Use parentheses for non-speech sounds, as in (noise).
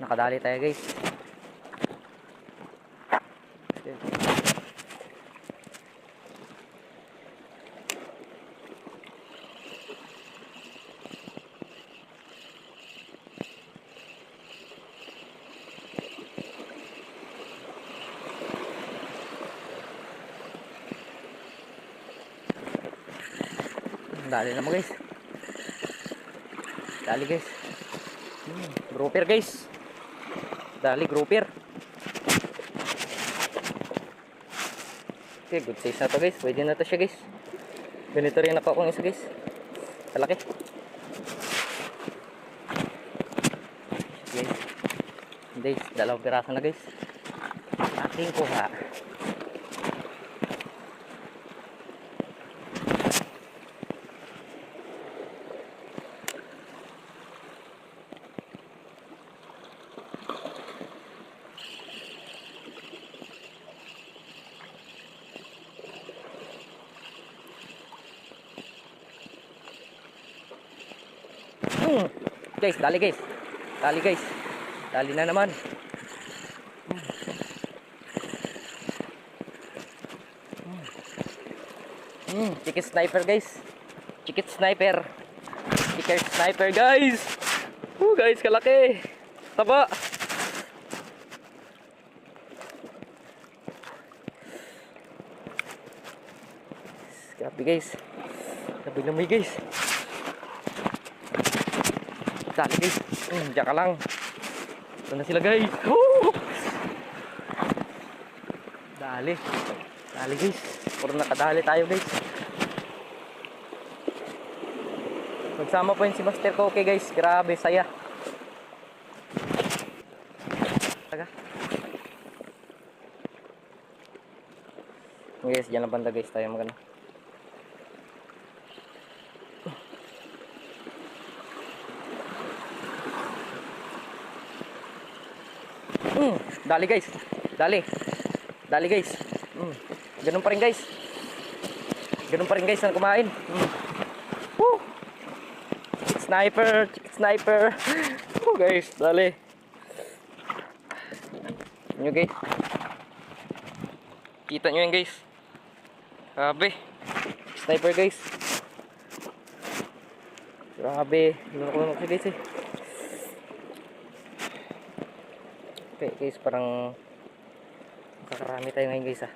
nakadali tayo guys. Dali naman guys. Dali guys. Hmm, grouper guys. Dali grouper. Okay, good size na to guys. Pwede na to siya guys. Ganito rin ako kung isa guys. Kalaki. Guys. Guys, dalawang piraso na guys. Ating kuha. Guys, dali guys. Dali guys. Dali na naman. Hmm, chicken sniper guys. Chicken sniper. Chicken sniper guys. Oh guys, kalaki. Taba. Grabe guys. Grabe naman guys. Dali guys. Hmm, diyan ka lang. Ito na sila guys. Woo! Dali. Dali guys. Puro nakadali tayo guys. Magsama po yun si Master Koke guys. Grabe, saya. Taga. Guys, dyan lang banda guys tayo magana. Mm, dali guys. Dali. Dali guys. Mm. Ganun pa rin guys. Ganun pa rin guys ang kumain. Mm. Woo! Sniper, sniper. (laughs) Oh guys, dali. Nyo guys. Kita nyo yan guys. Grabe. Sniper guys. Grabe. Lunok-lunok siya guys eh. Okay guys, parang makakarami tayo ngayon guys ah.